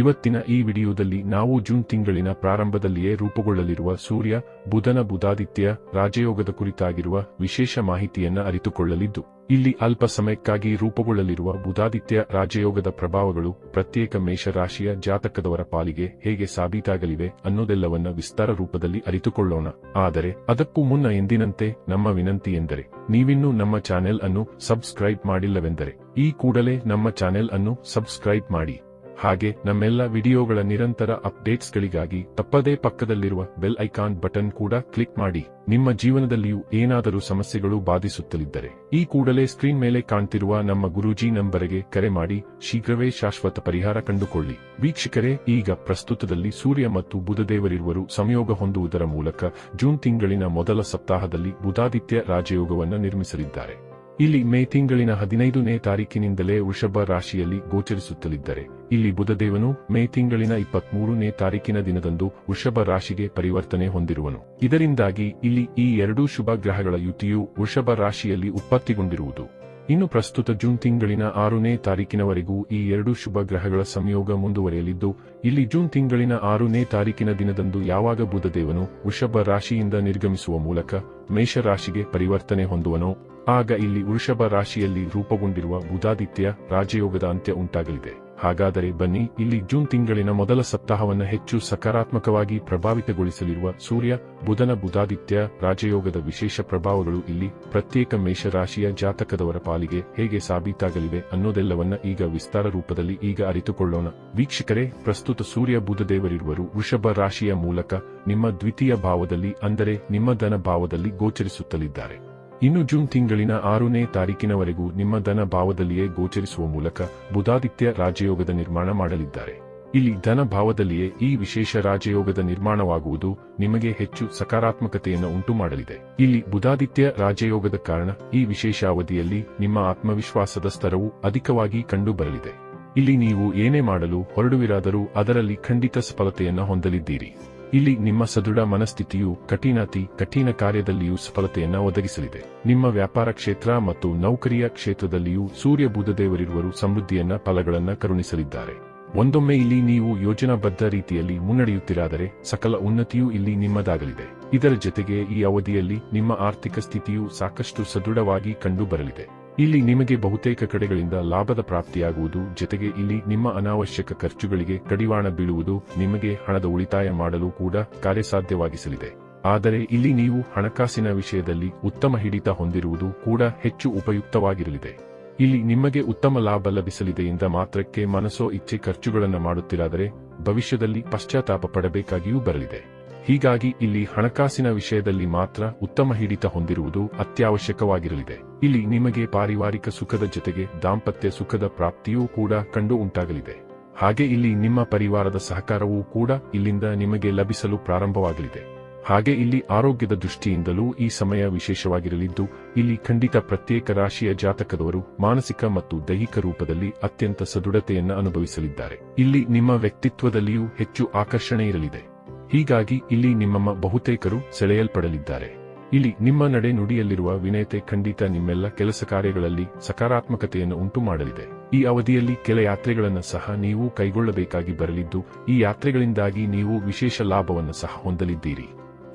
ಇವತ್ತಿನ ಈ ವಿಡಿಯೋದಲ್ಲಿ ನಾವು ಜೂನ್ ತಿಂಗಳಿನ ಪ್ರಾರಂಭದಲ್ಲಿಯೇ ರೂಪುಗೊಳ್ಳಲಿರುವ ಸೂರ್ಯ, ಬುಧನ, ಬುಧಾದಿತ್ಯ, ರಾಜಯೋಗದ ಕುರಿತಾಗಿರುವ ವಿಶೇಷ ಮಾಹಿತಿಯನ್ನ ಅರಿತುಕೊಳ್ಳಲಿದ್ದು, ಇಲ್ಲಿ ಅಲ್ಪ ಸಮಯಕ್ಕಾಗಿ ರೂಪುಗೊಳ್ಳಲಿರುವ ಬುಧಾದಿತ್ಯ ರಾಜಯೋಗದ ಪ್ರಭಾವಗಳು ಪ್ರತ್ಯೇಕ ಮೇಷರಾಶಿಯ ಜಾತಕದವರ ಪಾಲಿಗೆ ಹೇಗೆ ಸಾಬೀತಾಗಲಿವೆ ಅನ್ನೋದೆಲ್ಲವನ್ನ ವಿಸ್ತಾರ ರೂಪದಲ್ಲಿ ಅರಿತುಕೊಳ್ಳೋಣ. ಆದರೆ ಅದಕ್ಕೂ ಮುನ್ನ ಎಂದಿನಂತೆ ನಮ್ಮ ವಿನಂತಿ ಎಂದರೆ, ನೀವಿನ್ನೂ ನಮ್ಮ ಚಾನೆಲ್ ಅನ್ನು ಸಬ್ಸ್ಕ್ರೈಬ್ ಮಾಡಿಲ್ಲವೆಂದರೆ, ಈ ಕೂಡಲೇ ನಮ್ಮ ಚಾನೆಲ್ ಅನ್ನು ಸಬ್ಸ್ಕ್ರೈಬ್ ಮಾಡಿ. ಹಾಗೆ ನಮ್ಮೆಲ್ಲ ವಿಡಿಯೋಗಳ ನಿರಂತರ ಅಪ್ಡೇಟ್ಸ್ಗಳಿಗಾಗಿ ತಪ್ಪದೇ ಪಕ್ಕದಲ್ಲಿರುವ ಬೆಲ್ ಐಕಾನ್ ಬಟನ್ ಕೂಡ ಕ್ಲಿಕ್ ಮಾಡಿ. ನಿಮ್ಮ ಜೀವನದಲ್ಲಿಯೂ ಏನಾದರೂ ಸಮಸ್ಯೆಗಳು ಬಾಧಿಸುತ್ತಲಿದ್ದರೆ ಈ ಕೂಡಲೇ ಸ್ಕ್ರೀನ್ ಮೇಲೆ ಕಾಣ್ತಿರುವ ನಮ್ಮ ಗುರೂಜಿ ನಂಬರಿಗೆ ಕರೆ ಮಾಡಿ ಶೀಘ್ರವೇ ಶಾಶ್ವತ ಪರಿಹಾರ ಕಂಡುಕೊಳ್ಳಿ. ವೀಕ್ಷಕರೇ, ಈಗ ಪ್ರಸ್ತುತದಲ್ಲಿ ಸೂರ್ಯ ಮತ್ತು ಬುಧದೇವರಿರುವರು ಸಂಯೋಗ ಹೊಂದುವುದರ ಮೂಲಕ ಜೂನ್ ತಿಂಗಳಿನ ಮೊದಲ ಸಪ್ತಾಹದಲ್ಲಿ ಬುಧಾದಿತ್ಯ ರಾಜಯೋಗವನ್ನು ನಿರ್ಮಿಸಲಿದ್ದಾರೆ. ಇಲ್ಲಿ ಮೇ ತಿಂಗಳಿನ ಹದಿನೈದನೇ ತಾರೀಕಿನಿಂದಲೇ ವೃಷಭ ರಾಶಿಯಲ್ಲಿ ಗೋಚರಿಸುತ್ತಲಿದ್ದರೆ, ಇಲ್ಲಿ ಬುಧದೇವನು ಮೇ ತಿಂಗಳಿನ ಇಪ್ಪತ್ಮೂರನೇ ತಾರೀಕಿನ ದಿನದಂದು ವೃಷಭ ರಾಶಿಗೆ ಪರಿವರ್ತನೆ ಹೊಂದಿರುವನು. ಇದರಿಂದಾಗಿ ಇಲ್ಲಿ ಈ ಎರಡೂ ಶುಭ ಗ್ರಹಗಳ ಯುತಿಯು ವೃಷಭ ರಾಶಿಯಲ್ಲಿ ಉತ್ಪತ್ತಿಗೊಂಡಿರುವುದು. ಇನ್ನು ಪ್ರಸ್ತುತ ಜೂನ್ ತಿಂಗಳಿನ ಆರನೇ ತಾರೀಕಿನವರೆಗೂ ಈ ಎರಡು ಶುಭ ಗ್ರಹಗಳ ಸಂಯೋಗ ಮುಂದುವರೆಯಲಿದ್ದು, ಇಲ್ಲಿ ಜೂನ್ ತಿಂಗಳಿನ ಆರನೇ ತಾರೀಕಿನ ದಿನದಂದು ಯಾವಾಗ ಬುಧದೇವನು ವೃಷಭ ರಾಶಿಯಿಂದ ನಿರ್ಗಮಿಸುವ ಮೂಲಕ ಮೇಷರಾಶಿಗೆ ಪರಿವರ್ತನೆ ಹೊಂದುವನೋ, ಆಗ ಇಲ್ಲಿ ವೃಷಭ ರಾಶಿಯಲ್ಲಿ ರೂಪುಗೊಂಡಿರುವ ಬುಧಾದಿತ್ಯ ರಾಜಯೋಗದ ಅಂತ್ಯ ಉಂಟಾಗಲಿದೆ. ಹಾಗಾದರೆ ಬನ್ನಿ, ಇಲ್ಲಿ ಜೂನ್ ತಿಂಗಳಿನ ಮೊದಲ ಸಪ್ತಾಹವನ್ನು ಹೆಚ್ಚು ಸಕಾರಾತ್ಮಕವಾಗಿ ಪ್ರಭಾವಿತಗೊಳಿಸಲಿರುವ ಸೂರ್ಯ, ಬುಧನ, ಬುಧಾದಿತ್ಯ, ರಾಜಯೋಗದ ವಿಶೇಷ ಪ್ರಭಾವಗಳು ಇಲ್ಲಿ ಪ್ರತ್ಯೇಕ ಮೇಷರಾಶಿಯ ಜಾತಕದವರ ಪಾಲಿಗೆ ಹೇಗೆ ಸಾಬೀತಾಗಲಿವೆ ಅನ್ನೋದೆಲ್ಲವನ್ನ ಈಗ ವಿಸ್ತಾರ ರೂಪದಲ್ಲಿ ಈಗ ಅರಿತುಕೊಳ್ಳೋಣ. ವೀಕ್ಷಕರೇ, ಪ್ರಸ್ತುತ ಸೂರ್ಯ ಬುಧದೇವರಿರುವರು ವೃಷಭ ರಾಶಿಯ ಮೂಲಕ ನಿಮ್ಮ ದ್ವಿತೀಯ ಭಾವದಲ್ಲಿ, ಅಂದರೆ ನಿಮ್ಮ ಧನ ಭಾವದಲ್ಲಿ ಗೋಚರಿಸುತ್ತಲಿದ್ದಾರೆ. ಇನ್ನು ಜೂನ್ ತಿಂಗಳಿನ ಆರನೇ ತಾರೀಕಿನವರೆಗೂ ನಿಮ್ಮ ಧನ ಭಾವದಲ್ಲಿಯೇ ಗೋಚರಿಸುವ ಮೂಲಕ ಬುಧಾದಿತ್ಯ ರಾಜಯೋಗದ ನಿರ್ಮಾಣ ಮಾಡಲಿದ್ದಾರೆ. ಇಲ್ಲಿ ಧನ ಭಾವದಲ್ಲಿಯೇ ಈ ವಿಶೇಷ ರಾಜಯೋಗದ ನಿರ್ಮಾಣವಾಗುವುದು ನಿಮಗೆ ಹೆಚ್ಚು ಸಕಾರಾತ್ಮಕತೆಯನ್ನು ಉಂಟು ಮಾಡಲಿದೆ ಇಲ್ಲಿ ಬುಧಾದಿತ್ಯ ರಾಜಯೋಗದ ಕಾರಣ ಈ ವಿಶೇಷ ಅವಧಿಯಲ್ಲಿ ನಿಮ್ಮ ಆತ್ಮವಿಶ್ವಾಸದ ಸ್ತರವು ಅಧಿಕವಾಗಿ ಕಂಡುಬರಲಿದೆ. ಇಲ್ಲಿ ನೀವು ಏನೇ ಮಾಡಲು ಹೊರಡುವಿರಾದರೂ ಅದರಲ್ಲಿ ಖಂಡಿತ ಸಫಲತೆಯನ್ನು ಹೊಂದಲಿದ್ದೀರಿ. ಇಲ್ಲಿ ನಿಮ್ಮ ಸದೃಢ ಮನಸ್ಥಿತಿಯು ಕಠಿಣತಿ, ಕಠಿಣ ಕಾರ್ಯದಲ್ಲಿಯೂ ಸಫಲತೆಯನ್ನು ಒದಗಿಸಲಿದೆ. ನಿಮ್ಮ ವ್ಯಾಪಾರ ಕ್ಷೇತ್ರ ಮತ್ತು ನೌಕರಿಯ ಕ್ಷೇತ್ರದಲ್ಲಿಯೂ ಸೂರ್ಯ ಬುಧದೇವರಿರುವರು ಸಮೃದ್ಧಿಯನ್ನ ಫಲಗಳನ್ನು ಕರುಣಿಸಲಿದ್ದಾರೆ. ಒಂದೊಮ್ಮೆ ಇಲ್ಲಿ ನೀವು ಯೋಜನಾಬದ್ಧ ರೀತಿಯಲ್ಲಿ ಮುನ್ನಡೆಯುತ್ತಿರಾದರೆ ಸಕಲ ಉನ್ನತಿಯೂ ಇಲ್ಲಿ ನಿಮ್ಮದಾಗಲಿದೆ. ಇದರ ಜೊತೆಗೆ ಈ ಅವಧಿಯಲ್ಲಿ ನಿಮ್ಮ ಆರ್ಥಿಕ ಸ್ಥಿತಿಯು ಸಾಕಷ್ಟು ಸದೃಢವಾಗಿ ಕಂಡುಬರಲಿದೆ. ಇಲ್ಲಿ ನಿಮಗೆ ಬಹುತೇಕ ಕಡೆಗಳಿಂದ ಲಾಭದ ಪ್ರಾಪ್ತಿಯಾಗುವುದು, ಜೊತೆಗೆ ಇಲ್ಲಿ ನಿಮ್ಮ ಅನಾವಶ್ಯಕ ಖರ್ಚುಗಳಿಗೆ ಕಡಿವಾಣ ಬೀಳುವುದು, ನಿಮಗೆ ಹಣದ ಉಳಿತಾಯ ಮಾಡಲು ಕೂಡ ಕಾರ್ಯಸಾಧ್ಯವಾಗಿಸಲಿದೆ. ಆದರೆ ಇಲ್ಲಿ ನೀವು ಹಣಕಾಸಿನ ವಿಷಯದಲ್ಲಿ ಉತ್ತಮ ಹಿಡಿತ ಹೊಂದಿರುವುದು ಕೂಡ ಹೆಚ್ಚು ಉಪಯುಕ್ತವಾಗಿರಲಿದೆ. ಇಲ್ಲಿ ನಿಮಗೆ ಉತ್ತಮ ಲಾಭ ಲಭಿಸಲಿದೆ ಎಂದ ಮಾತ್ರಕ್ಕೆ ಮನಸ್ಸೋ ಇಚ್ಛೆ ಖರ್ಚುಗಳನ್ನು ಮಾಡುತ್ತಿರಾದರೆ ಭವಿಷ್ಯದಲ್ಲಿ ಪಶ್ಚಾತ್ತಾಪ ಪಡಬೇಕಾಗಿಯೂ ಬರಲಿದೆ. ಹೀಗಾಗಿ ಇಲ್ಲಿ ಹಣಕಾಸಿನ ವಿಷಯದಲ್ಲಿ ಮಾತ್ರ ಉತ್ತಮ ಹಿಡಿತ ಹೊಂದಿರುವುದು ಅತ್ಯವಶ್ಯಕವಾಗಿರಲಿದೆ. ಇಲ್ಲಿ ನಿಮಗೆ ಪಾರಿವಾರಿಕ ಸುಖದ ಜೊತೆಗೆ ದಾಂಪತ್ಯ ಸುಖದ ಪ್ರಾಪ್ತಿಯೂ ಕೂಡ ಕಂಡು ಉಂಟಾಗಲಿದೆ. ಹಾಗೆ ಇಲ್ಲಿ ನಿಮ್ಮ ಪರಿವಾರದ ಸಹಕಾರವೂ ಕೂಡ ಇಲ್ಲಿಂದ ನಿಮಗೆ ಲಭಿಸಲು ಪ್ರಾರಂಭವಾಗಲಿದೆ. ಹಾಗೆ ಇಲ್ಲಿ ಆರೋಗ್ಯದ ದೃಷ್ಟಿಯಿಂದಲೂ ಈ ಸಮಯ ವಿಶೇಷವಾಗಿರಲಿದ್ದು, ಇಲ್ಲಿ ಖಂಡಿತ ಪ್ರತ್ಯೇಕ ರಾಶಿಯ ಜಾತಕದವರು ಮಾನಸಿಕ ಮತ್ತು ದೈಹಿಕ ರೂಪದಲ್ಲಿ ಅತ್ಯಂತ ಸದೃಢತೆಯನ್ನು ಅನುಭವಿಸಲಿದ್ದಾರೆ. ಇಲ್ಲಿ ನಿಮ್ಮ ವ್ಯಕ್ತಿತ್ವದಲ್ಲಿಯೂ ಹೆಚ್ಚು ಆಕರ್ಷಣೆ ಇರಲಿದೆ. ಹೀಗಾಗಿ ಇಲ್ಲಿ ನಿಮ್ಮಮ್ಮ ಬಹುತೇಕರು ಸೆಳೆಯಲ್ಪಡಲಿದ್ದಾರೆ. ಇಲ್ಲಿ ನಿಮ್ಮ ನಡೆ ನುಡಿಯಲ್ಲಿರುವ ವಿನಯತೆ ಖಂಡಿತ ನಿಮ್ಮೆಲ್ಲ ಕೆಲಸ ಕಾರ್ಯಗಳಲ್ಲಿ ಸಕಾರಾತ್ಮಕತೆಯನ್ನು ಉಂಟು ಮಾಡಲಿದೆ ಈ ಅವಧಿಯಲ್ಲಿ ಕೆಲ ಯಾತ್ರೆಗಳನ್ನು ಸಹ ನೀವು ಕೈಗೊಳ್ಳಬೇಕಾಗಿ ಬರಲಿದ್ದು, ಈ ಯಾತ್ರೆಗಳಿಂದಾಗಿ ನೀವು ವಿಶೇಷ ಲಾಭವನ್ನು ಸಹ ಹೊಂದಲಿದ್ದೀರಿ.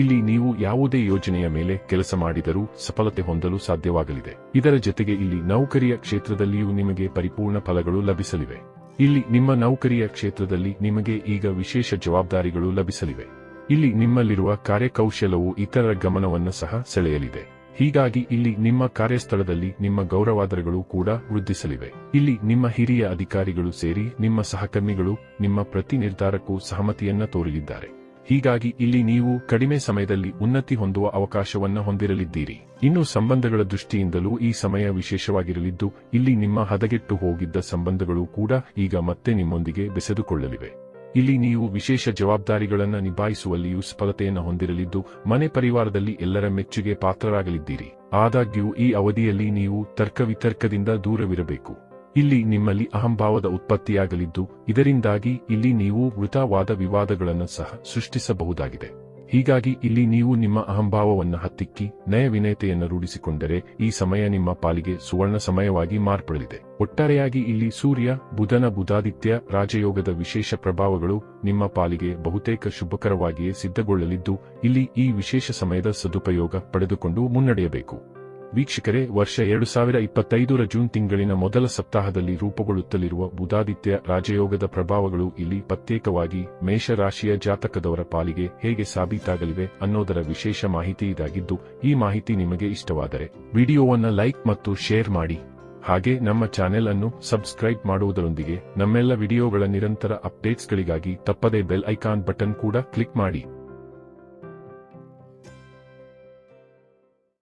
ಇಲ್ಲಿ ನೀವು ಯಾವುದೇ ಯೋಜನೆಯ ಮೇಲೆ ಕೆಲಸ ಮಾಡಿದರೂ ಸಫಲತೆ ಹೊಂದಲು ಸಾಧ್ಯವಾಗಲಿದೆ. ಇದರ ಜೊತೆಗೆ ಇಲ್ಲಿ ನೌಕರಿಯ ಕ್ಷೇತ್ರದಲ್ಲಿಯೂ ನಿಮಗೆ ಪರಿಪೂರ್ಣ ಫಲಗಳು ಲಭಿಸಲಿವೆ. ಇಲ್ಲಿ ನಿಮ್ಮ ನೌಕರಿಯ ಕ್ಷೇತ್ರದಲ್ಲಿ ನಿಮಗೆ ಈಗ ವಿಶೇಷ ಜವಾಬ್ದಾರಿಗಳು ಲಭಿಸಲಿವೆ. ಇಲ್ಲಿ ನಿಮ್ಮಲ್ಲಿರುವ ಕಾರ್ಯಕೌಶಲವು ಇತರರ ಗಮನವನ್ನು ಸಹ ಸೆಳೆಯಲಿದೆ. ಹೀಗಾಗಿ ಇಲ್ಲಿ ನಿಮ್ಮ ಕಾರ್ಯಸ್ಥಳದಲ್ಲಿ ನಿಮ್ಮ ಗೌರವಾದರಗಳು ಕೂಡ ವೃದ್ಧಿಸಲಿವೆ. ಇಲ್ಲಿ ನಿಮ್ಮ ಹಿರಿಯ ಅಧಿಕಾರಿಗಳು ಸೇರಿ ನಿಮ್ಮ ಸಹಕರ್ಮಿಗಳು ನಿಮ್ಮ ಪ್ರತಿ ನಿರ್ಧಾರಕ್ಕೂ ಸಹಮತಿಯನ್ನ ತೋರಲಿದ್ದಾರೆ. ಹೀಗಾಗಿ ಇಲ್ಲಿ ನೀವು ಕಡಿಮೆ ಸಮಯದಲ್ಲಿ ಉನ್ನತಿ ಹೊಂದುವ ಅವಕಾಶವನ್ನ ಹೊಂದಿರಲಿದ್ದೀರಿ. ಇನ್ನು ಸಂಬಂಧಗಳ ದೃಷ್ಟಿಯಿಂದಲೂ ಈ ಸಮಯ ವಿಶೇಷವಾಗಿರಲಿದ್ದು, ಇಲ್ಲಿ ನಿಮ್ಮ ಹದಗೆಟ್ಟು ಹೋಗಿದ್ದ ಸಂಬಂಧಗಳು ಕೂಡ ಈಗ ಮತ್ತೆ ನಿಮ್ಮೊಂದಿಗೆ ಬೆಸೆದುಕೊಳ್ಳಲಿವೆ. ಇಲ್ಲಿ ನೀವು ವಿಶೇಷ ಜವಾಬ್ದಾರಿಗಳನ್ನು ನಿಭಾಯಿಸುವಲ್ಲಿಯೂ ಸಫಲತೆಯನ್ನು ಹೊಂದಿರಲಿದ್ದು, ಮನೆ ಪರಿವಾರದಲ್ಲಿ ಎಲ್ಲರ ಮೆಚ್ಚುಗೆ ಪಾತ್ರರಾಗಲಿದ್ದೀರಿ. ಆದಾಗ್ಯೂ ಈ ಅವಧಿಯಲ್ಲಿ ನೀವು ತರ್ಕವಿತರ್ಕದಿಂದ ದೂರವಿರಬೇಕು. ಇಲ್ಲಿ ನಿಮ್ಮಲ್ಲಿ ಅಹಂಭಾವದ ಉತ್ಪತ್ತಿಯಾಗಲಿದ್ದು, ಇದರಿಂದಾಗಿ ಇಲ್ಲಿ ನೀವು ವೃತವಾದ ವಿವಾದಗಳನ್ನು ಸಹ ಸೃಷ್ಟಿಸಬಹುದಾಗಿದೆ. ಹೀಗಾಗಿ ಇಲ್ಲಿ ನೀವು ನಿಮ್ಮ ಅಹಂಭಾವವನ್ನು ಹತ್ತಿಕ್ಕಿ ನಯ ವಿನಯತೆಯನ್ನು ರೂಢಿಸಿಕೊಂಡರೆ ಈ ಸಮಯ ನಿಮ್ಮ ಪಾಲಿಗೆ ಸುವರ್ಣ ಸಮಯವಾಗಿ ಮಾರ್ಪಡಲಿದೆ. ಒಟ್ಟಾರೆಯಾಗಿ ಇಲ್ಲಿ ಸೂರ್ಯ, ಬುಧನ, ಬುಧಾದಿತ್ಯ, ರಾಜಯೋಗದ ವಿಶೇಷ ಪ್ರಭಾವಗಳು ನಿಮ್ಮ ಪಾಲಿಗೆ ಬಹುತೇಕ ಶುಭಕರವಾಗಿಯೇ ಸಿದ್ಧಗೊಳ್ಳಲಿದ್ದು, ಇಲ್ಲಿ ಈ ವಿಶೇಷ ಸಮಯದ ಸದುಪಯೋಗ ಪಡೆದುಕೊಂಡು ಮುನ್ನಡೆಯಬೇಕು. ವೀಕ್ಷಕರೇ, ವರ್ಷ ಎರಡು ಸಾವಿರ ಇಪ್ಪತ್ತೈದರ ಜೂನ್ ತಿಂಗಳಿನ ಮೊದಲ ಸಪ್ತಾಹದಲ್ಲಿ ರೂಪುಗೊಳ್ಳುತ್ತಲಿರುವ ಬುಧಾದಿತ್ಯ ರಾಜಯೋಗದ ಪ್ರಭಾವಗಳು ಇಲ್ಲಿ ಪ್ರತ್ಯೇಕವಾಗಿ ಮೇಷರಾಶಿಯ ಜಾತಕದವರ ಪಾಲಿಗೆ ಹೇಗೆ ಸಾಬೀತಾಗಲಿವೆ ಅನ್ನೋದರ ವಿಶೇಷ ಮಾಹಿತಿ ಇದಾಗಿದ್ದು, ಈ ಮಾಹಿತಿ ನಿಮಗೆ ಇಷ್ಟವಾದರೆ ವಿಡಿಯೋವನ್ನ ಲೈಕ್ ಮತ್ತು ಶೇರ್ ಮಾಡಿ. ಹಾಗೆ ನಮ್ಮ ಚಾನೆಲ್ ಅನ್ನು ಸಬ್ಸ್ಕ್ರೈಬ್ ಮಾಡುವುದರೊಂದಿಗೆ ನಮ್ಮೆಲ್ಲ ವಿಡಿಯೋಗಳ ನಿರಂತರ ಅಪ್ಡೇಟ್ಸ್ಗಳಿಗಾಗಿ ತಪ್ಪದೇ ಬೆಲ್ ಐಕಾನ್ ಬಟನ್ ಕೂಡ ಕ್ಲಿಕ್ ಮಾಡಿ.